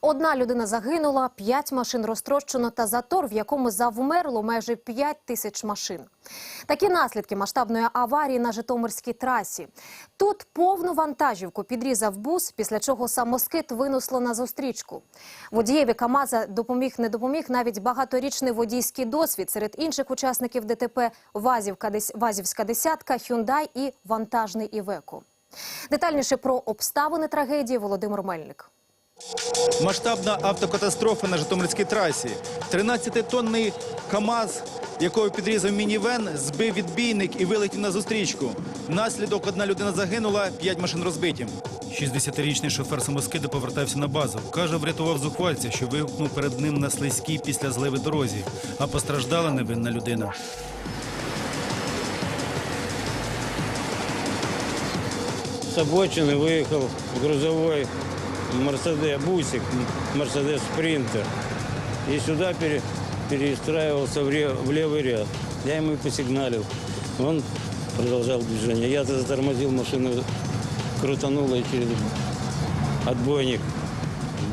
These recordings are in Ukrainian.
Одна людина загинула, п'ять машин розтрощено та затор, в якому завмерло майже п'ять тисяч машин. Такі наслідки масштабної аварії на Житомирській трасі. Тут повну вантажівку підрізав бус, після чого самоскид винесло на зустрічку. Водієві КАМАЗа допоміг не допоміг навіть багаторічний водійський досвід. Серед інших учасників ДТП Вазівка, Вазівська десятка, Хюндай і вантажний Івеко. Детальніше про обставини трагедії Володимир Мельник. Масштабна автокатастрофа на Житомирській трасі. 13-тонний КАМАЗ, якого підрізав мінівен, збив відбійник і вилетів на зустрічку. Внаслідок одна людина загинула, п'ять машин розбиті. 60-річний шофер самоскиду повертався на базу. Каже, врятував зухвальця, що вигукнув перед ним на слизькій після зливи дорозі. А постраждала невинна людина. С обочины выехал грузовой Мерседес, бусик, Мерседес Спринтер. И сюда пере- перестраивался в, ре- в левый ряд. Я ему и посигналил. Он продолжал движение. Я затормозил машину, крутанула и через отбойник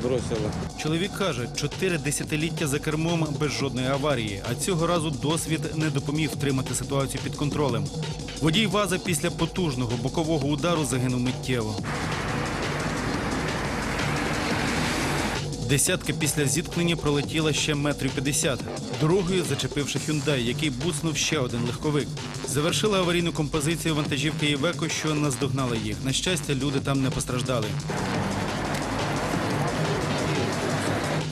бросила. Чоловік каже, чотири десятиліття за кермом без жодної аварії, а цього разу досвід не допоміг втримати ситуацію під контролем. Водій ВАЗа після потужного бокового удару загинув миттєво. Десятка після зіткнення пролетіла ще метрів 50. Другою зачепивши Hyundai, який буцнув ще один легковик. Завершила аварійну композицію вантажівки Івеко, що наздогнала їх. На щастя, люди там не постраждали.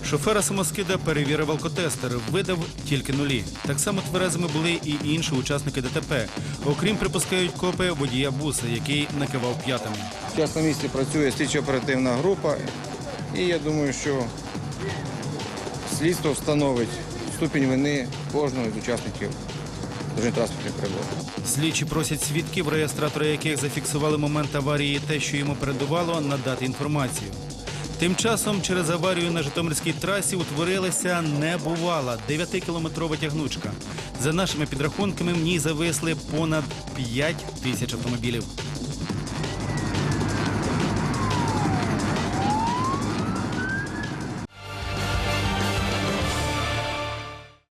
Шофера самоскида перевірив алкотестер, видав тільки нулі. Так само тверезими були і інші учасники ДТП. Окрім припускають копи водія буса, який накивав п'ятами. Зараз на місці працює слідчо-оперативна група, і я думаю, що слідство встановить ступінь вини кожного з учасників дорожньо-транспортних пригод. Слідчі просять свідків, реєстратори яких зафіксували момент аварії, те, що йому передувало, надати інформацію. Тим часом через аварію на Житомирській трасі утворилася небувала 9-кілометрова тягнучка. За нашими підрахунками, в ній зависли понад 5 тисяч автомобілів.